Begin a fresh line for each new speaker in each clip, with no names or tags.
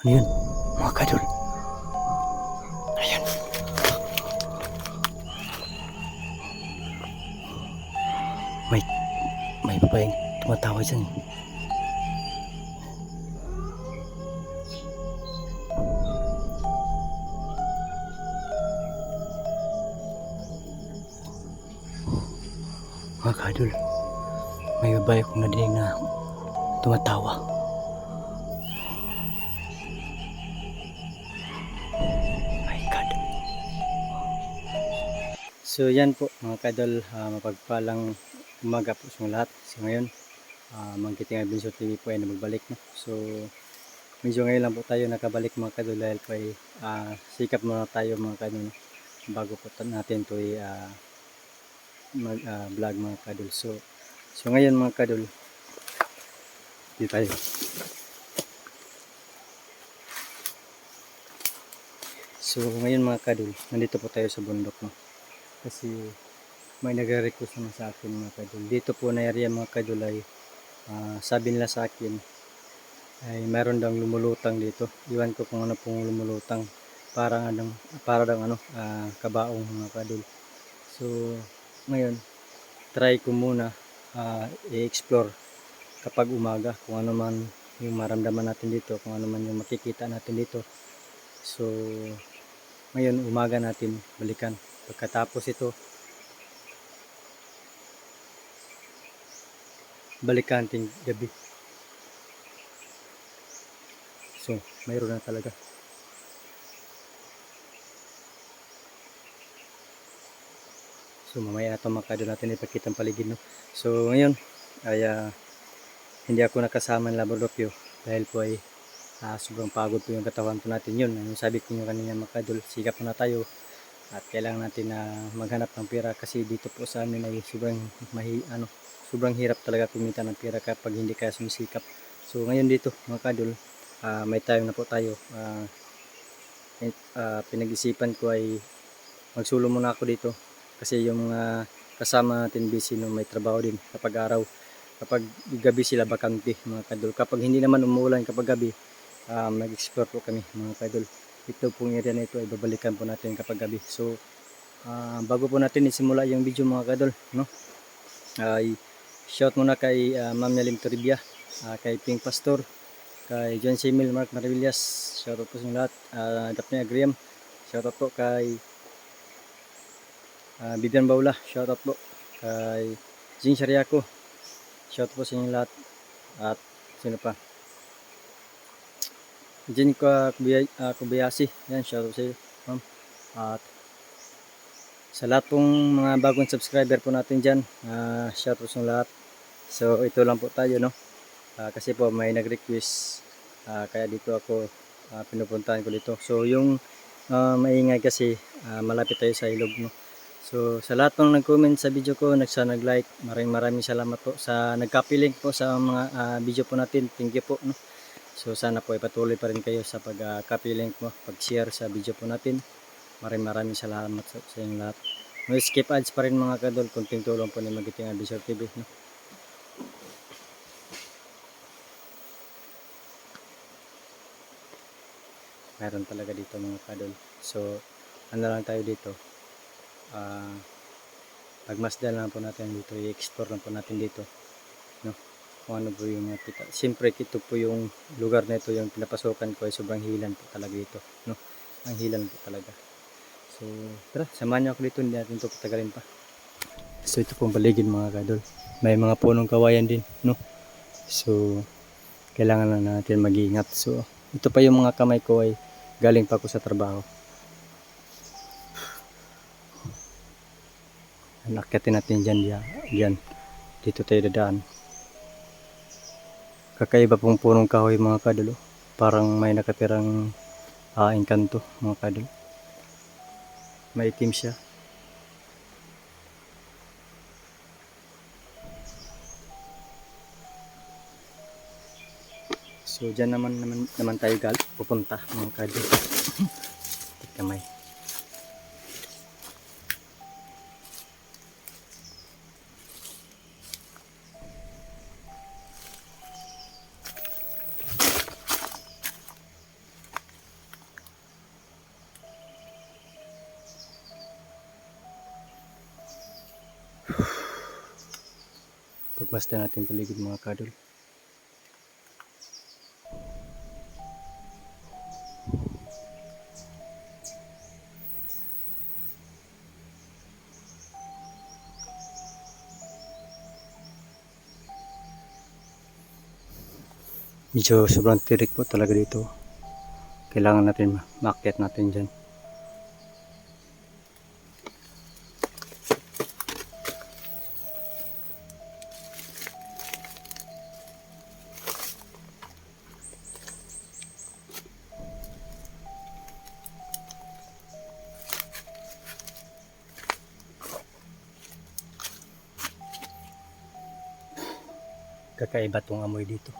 Ano yun? Mga kadol. Ayan. May, may babaeng tumatawa dyan. Mga kadol, may babae akong nadinig na tumatawa. So yan po mga kadol, ah, mapagpalang umaga po sa lahat. So ngayon, uh, Mangkiting Adventure TV po ay nagbalik. No? So medyo ngayon lang po tayo nakabalik mga kadol dahil po ay ah, sikap muna tayo mga kadol bago po natin to ay ah, mag ah, vlog mga kadol. So, so ngayon mga kadol, dito tayo. So ngayon mga kadol, nandito po tayo sa bundok no. Kasi may nagre-request naman sa akin mga kadol. Dito po na area mga kadol ay ah, sabi nila sa akin ay meron daw lumulutang dito. Iwan ko kung ano pong lumulutang. Parang anong para daw ano ah, kabaong mga kadol. So ngayon try ko muna ah, i-explore kapag umaga kung ano man yung maramdaman natin dito, kung ano man yung makikita natin dito. So, ngayon umaga natin balikan. Pagkatapos ito, balikan natin gabi. So, mayroon na talaga. So, mamaya ito makado natin ipakita ang paligid. No? So, ngayon, ay ah, hindi ako nakasama ng laboratorio dahil po ay ah, sobrang pagod po yung katawan po natin yun. Yung sabi ko nyo kanina makadol, sikap na tayo at kailangan natin na maghanap ng pera kasi dito po sa amin ay sobrang mahi, ano, sobrang hirap talaga kumita ng pera kapag hindi kaya sumisikap. So ngayon dito mga kadol, ah, may time na po tayo. Eh, ah, pinag-isipan ko ay magsulo muna ako dito kasi yung mga kasama natin busy no may trabaho din kapag araw kapag gabi sila bakante mga kadol kapag hindi naman umuulan kapag gabi um, nag-explore po kami mga kadol ito pong area na ito ay babalikan po natin kapag gabi. So ah, bago po natin isimula yung video mga kadol no? Ay shout muna kay ah, Ma'am Yalim Toribia ah, kay Pink Pastor kay John Simil Mark Maravillas shout out po sa lahat. Uh, Daphne Agriam shout out po kay uh, Bibian Baula shout out po kay Jing Shariako shout out po sa inyo lahat. At sino pa Jen ko uh, Kubayasi yan shout out sa iyo ma'am. At sa lahat pong mga bagong subscriber po natin dyan uh, shout out sa lahat. So ito lang po tayo no? Ah, kasi po may nag-request ah, kaya dito ako ah, pinupuntahan ko dito. So yung ah, maingay kasi ah, malapit tayo sa ilog no? So sa lahat ng nag-comment sa video ko nagsa nag-like maraming maraming salamat po sa nag-copy link po sa mga ah, video po natin. Thank you po no so sana po ipatuloy pa rin kayo sa pag-copy link mo pag-share sa video po natin. Maraming maraming salamat sa, sa inyong lahat. No skip ads pa rin mga kadol kunting tulong po ni Magiting Adventure TV no? Meron talaga dito mga kadol so ano lang tayo dito? Ah pagmasdan lang po natin dito. I-explore lang po natin dito kung ano po yung nakita siyempre ito po yung lugar na ito yung pinapasukan ko ay sobrang hilan po talaga dito no ang hilan po talaga so tara samahan niyo ako dito hindi natin ito patagalin pa so ito pong paligid mga kadol may mga punong kawayan din no so kailangan lang natin mag-iingat so ito pa yung mga kamay ko ay galing pa ako sa trabaho. Nakyatin natin dyan, dyan. Dito tayo dadaan. Kakaiba pong punong kahoy mga kadulo. Parang may nakatirang uh, engkanto mga kadulo. May itim siya. So dyan naman naman, naman tayo gal pupunta mga kadyo. Kamay. Pagmasdan natin paligid mga kadol. Medyo sobrang tirik po talaga dito. Kailangan natin ma- maakyat natin dyan. Kakaiba tong amoy dito.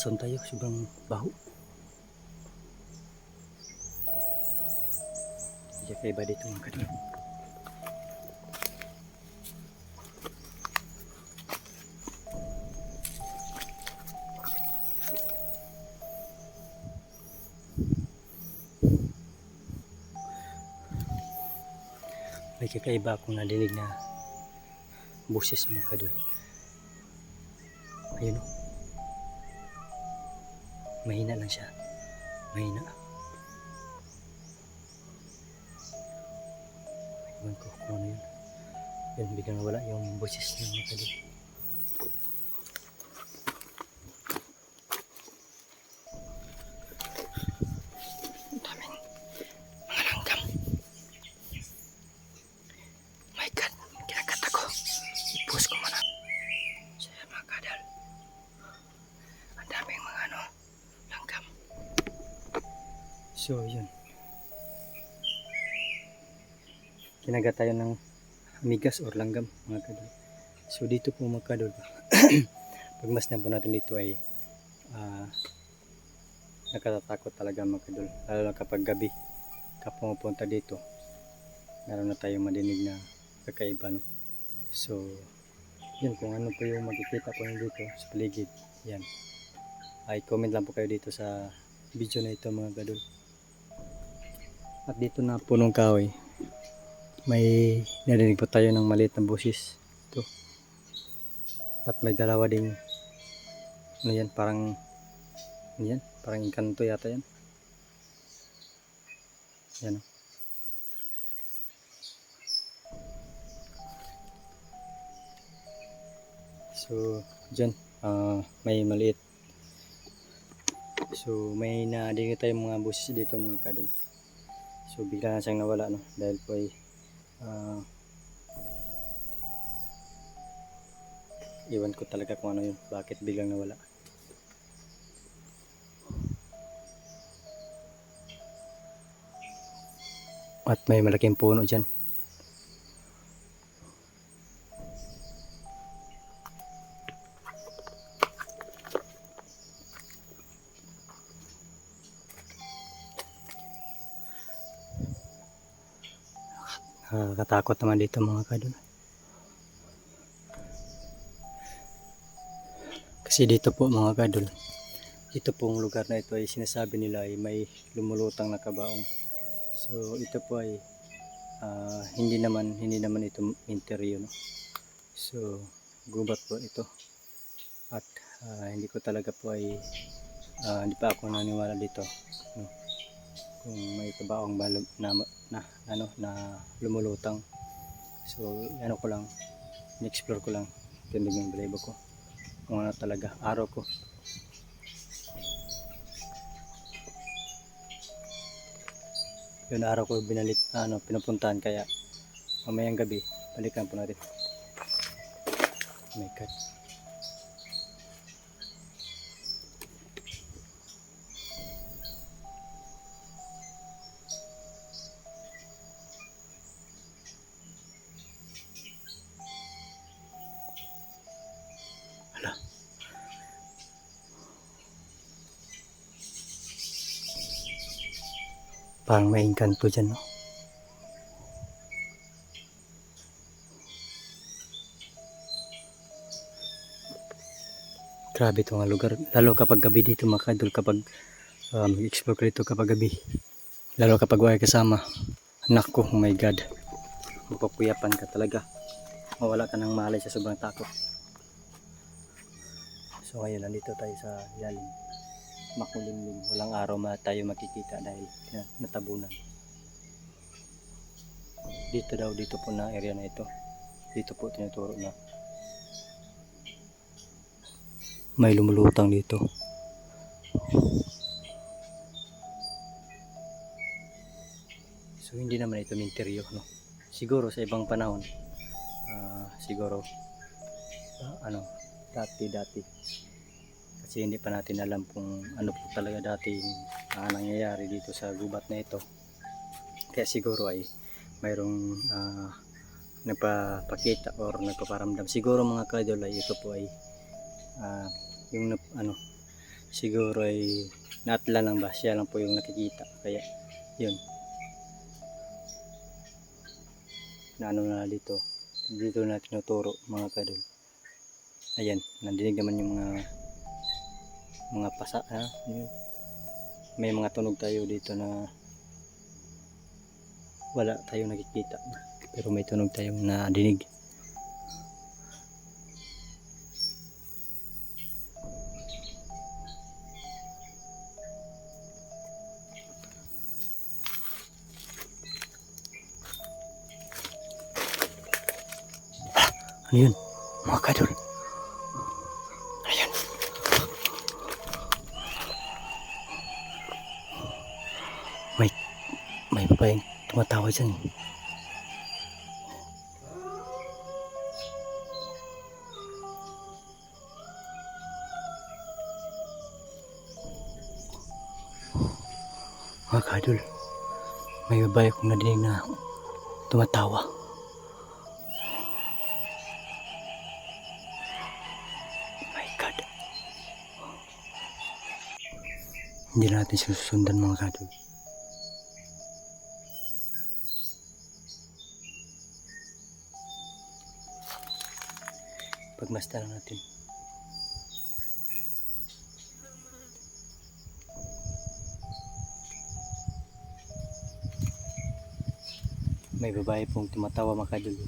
Nilalason tayo. Sobrang baho. Hindi kaya iba dito mga kadol. May kakaiba akong nadinig na boses mga kadol. Ayun o. Mahina lang siya. Mahina. Ewan ko kung ano yun. Yun, biglang nawala yung boses niya mga So yun. Kinagat tayo ng migas or langgam mga kadal. So dito po mga kadal. Pagmasdan po natin dito ay ah, nakatatakot talaga mga kadal. Lalo na kapag gabi ka pumupunta dito. Meron na tayong madinig na kakaiba no. So, yun kung ano po yung makikita ko dito sa paligid. Yan. Ay comment lang po kayo dito sa video na ito mga gadol. At dito na punong kahoy. May narinig po tayo ng maliit na busis. Ito. At may dalawa ding ano yan, parang ano yan, parang inkanto yata yan. Yan o. So, dyan, ah, may maliit. So, may nadinig tayong mga busis dito mga kadol. So, bigla na siyang nawala, no? Dahil po ay, ah, iwan ko talaga kung ano yun. Bakit biglang nawala. At may malaking puno dyan. Nakakatakot naman dito mga kadol. Kasi dito po mga kadol, ito pong lugar na ito ay sinasabi nila ay may lumulutang na kabaong. So ito po ay ah, hindi naman hindi naman ito interior no. So gubat po ito. At ah, hindi ko talaga po ay ah, hindi pa ako naniwala dito no. Kung may kabaong na, na ano na lumulutang. So ano ko lang in-explore ko lang tindig ng balibo ko. Kung ano talaga araw ko. Yun araw ko binalik ano pinupuntahan. Kaya mamayang gabi balikan po natin. Oh my Parang may engkanto dyan, no? Grabe mga lugar. Lalo kapag gabi dito mga kadol, kapag uh, mag-explore ka dito kapag gabi. Lalo kapag wala kasama. Anak ko, oh my God. Mapapuyapan ka talaga. Mawala ka ng malay sa sobrang takot. So ngayon, nandito tayo sa ilalim. Makulimlim. Walang araw ma tayo makikita dahil na, natabunan. Dito daw, dito po na area na ito. Dito po tinuturo na may lumulutang dito. So hindi naman ito minteryo, no? Siguro sa ibang panahon, ah, siguro, ah, ano, dati-dati. Kasi hindi pa natin alam kung ano po talaga dati ah, nangyayari dito sa gubat na ito. Kaya siguro ay mayroong ah, nagpapakita or nagpaparamdam. Siguro mga kadol ay ito po ay ah, yung ano siguro ay natla lang ba siya lang po yung nakikita kaya yun na ano na dito dito na tinuturo mga kadol ayan nandinig naman yung mga mga pasa ha? May mga tunog tayo dito na wala tayong nakikita. Pero may tunog tayong nadinig. Ano yun? Mga kadol. May babaeng tumatawa dyan. Mga kadol. May babae akong nadinig na tumatawa. my God. Hindi na natin susundan mga kadol. Pagmasta natin. May babae pong tumatawa. Yan.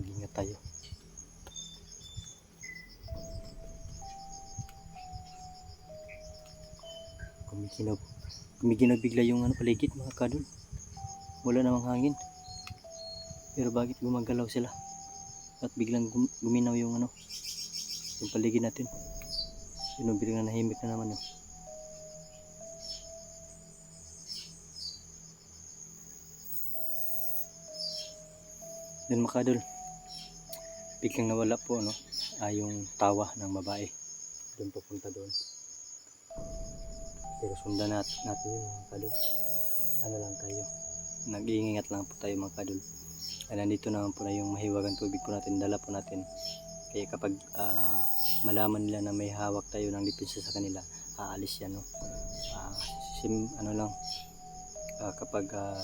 Mag-ingat tayo. Kumikinog. Kumikinog bigla yung ano, paligid mga kadol. Wala namang hangin. Pero bakit gumagalaw sila? At biglang gum- guminaw yung ano, yung paligid natin. Yun, biglang nahimik na naman. Yun mga kadol. Biglang nawala po no, ah, yung tawa ng babae. Doon papunta doon. Pero sundan nat natin yun mga kadol. Ano lang tayo. Nag-iingat lang po tayo mga kadol. Ay, nandito naman po na yung mahiwagang tubig po natin. Dala po natin. Kaya kapag ah, malaman nila na may hawak tayo ng depensa sa kanila, aalis yan. No? Ah, sim, ano lang, ah, kapag ah,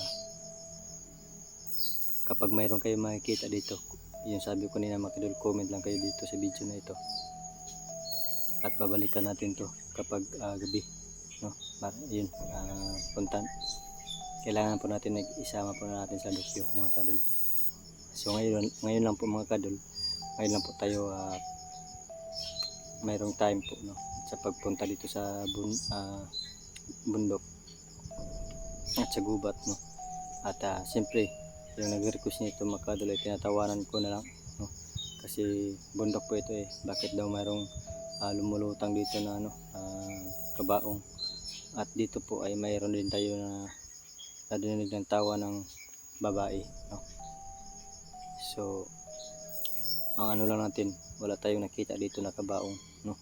kapag mayroon kayo makikita dito yung sabi ko nila mga kadol comment lang kayo dito sa video na ito at babalikan natin to kapag ah, gabi no Para, yun ah, punta kailangan po natin nag-isama po natin sa dokyo mga kadol. So ngayon ngayon lang po mga kadol. Ngayon lang po tayo ah, mayroong time po no sa pagpunta dito sa bun, ah, bundok at sa gubat no. At ah, siyempre yung nag-request nito makadulay tinatawanan ko na lang no? kasi bundok po ito eh. Bakit daw mayroong ah, lumulutang dito na ano ah, kabaong? At dito po ay mayroon din tayo na nadinig ng tawa ng babae no? so ang ano lang natin wala tayong nakita dito na kabaong no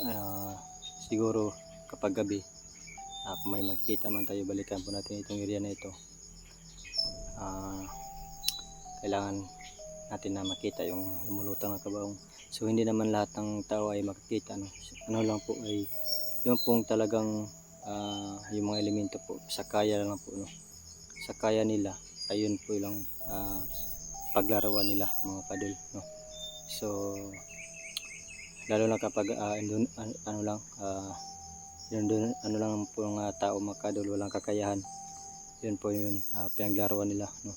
ah, siguro kapag gabi ah, kung may makikita man tayo balikan po natin itong area na ito ah, kailangan natin na makita yung lumulutang na kabaong. So hindi naman lahat ng tao ay makikita. No? Ano lang po ay yung pong talagang ah, yung mga elemento po sa kaya lang po. No? Sa kaya nila ayun po lang ah, paglarawan nila mga kadol. No? So lalo na kapag ah, andun, an- ano lang ah, yun dun, ano lang po ng ah, tao mga kadol walang kakayahan yun po yun ah, pinaglarawan nila no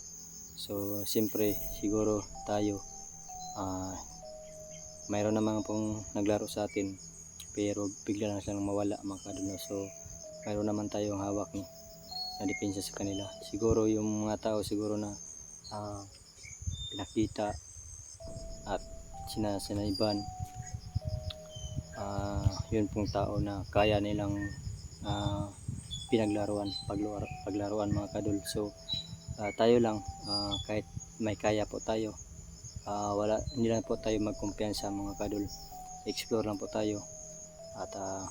so siyempre siguro tayo ah mayroon naman pong naglaro sa atin pero bigla lang silang mawala mga kadol no? so mayroon naman tayong hawak no na depensa sa kanila. Siguro yung mga tao siguro na ah, pinakita at sinasanayban ah yun pong tao na kaya nilang ah, pinaglaruan pagluar, paglaruan mga kadol so ah, tayo lang ah, kahit may kaya po tayo ah, wala hindi lang po tayo magkumpiyansa mga kadol explore lang po tayo at ah,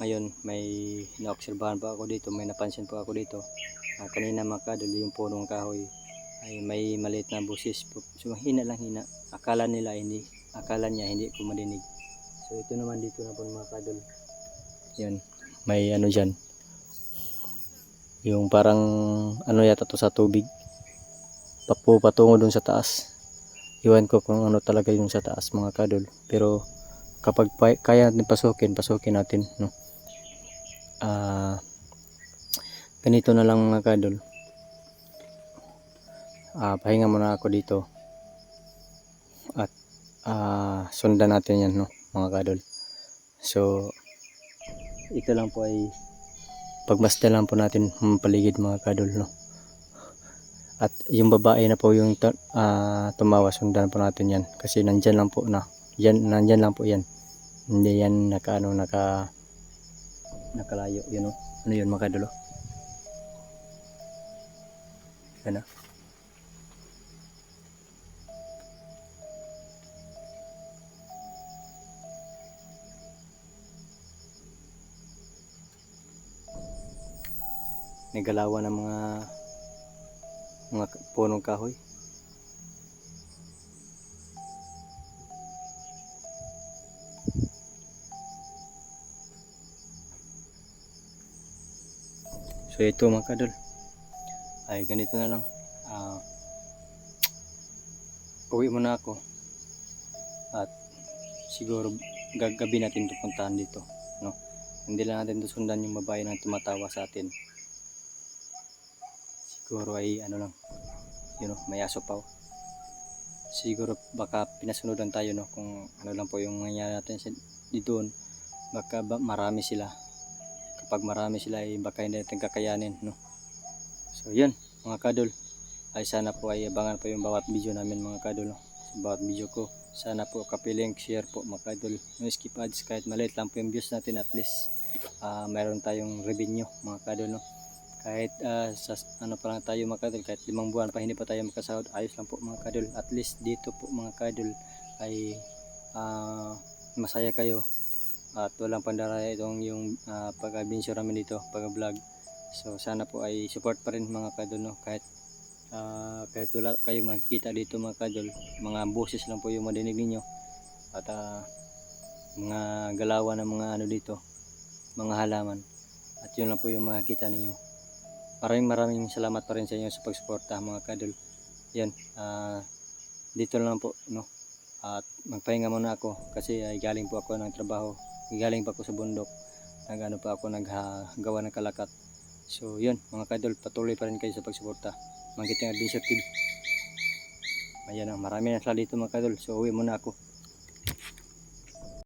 ngayon may naobserbahan po ako dito may napansin po ako dito. Ah, kanina mga kadol yung punong kahoy ay may maliit na busis po. So hina lang hina. Akala nila hindi akala niya hindi ko marinig. So ito naman dito na po mga yan may ano dyan. Yung parang ano yata to sa tubig. Papo patungo dun sa taas. Iwan ko kung ano talaga yung sa taas mga kadol pero kapag pa- kaya natin pasukin pasukin natin no ah ganito na lang mga kadol ah pahinga muna ako dito. At ah sundan natin yan no mga kadol so ito lang po ay pagmasdan lang po natin ang paligid mga kadol no. At yung babae na po yung ah, tumawa sundan po natin yan. Kasi nandyan lang po na yan nandyan lang po yan. Hindi yan naka ano naka nakalayo yun no ano yun mga kadol oh? yan ah. may galawan ng mga mga punong kahoy so ito mga kadol ay ganito na lang. Ah, uwi muna ako. At siguro gagabi natin ito puntahan dito no? Hindi lang natin sundan yung babae na tumatawa sa atin. Siguro ay ano lang you know, may aso pa oh. siguro baka pinasunodan tayo no? Kung ano lang po yung nangyari natin sa doon baka ba, marami sila kapag marami sila ay baka hindi natin kakayanin no? So yun mga kadol ay sana po ay abangan po yung bawat video namin mga kadol no? sa bawat video ko. Sana po kapiling share po mga kadol no skip ads kahit maliit lang po yung views natin at least ah, mayroon tayong revenue mga kadol no? Kahit ah, sa ano pa lang tayo mga kadol kahit limang buwan pa hindi pa tayo makasahod ayos lang po mga kadol at least dito po mga kadol ay ah, masaya kayo at walang pandaraya itong yung uh, pag-adventure namin dito pag-vlog. So sana po ay support pa rin mga kadol no? Kahit ah, kahit wala kayong makikita dito mga kadol mga boses lang po yung madinig ninyo. At ah, mga galawan ng mga ano dito mga halaman. At yun lang po yung makikita ninyo. Maraming maraming salamat pa rin sa inyo sa pagsuporta mga kadol yan ah, dito lang po no? At magpahinga muna ako kasi ay galing po ako ng trabaho galing pa ako sa bundok. Nag ano pa ako naggagawa ng kalakat. So yun mga kadol patuloy pa rin kayo sa pagsuporta. Mangkiting Adventure TV ayan na marami na sila dito mga kadol so uwi muna ako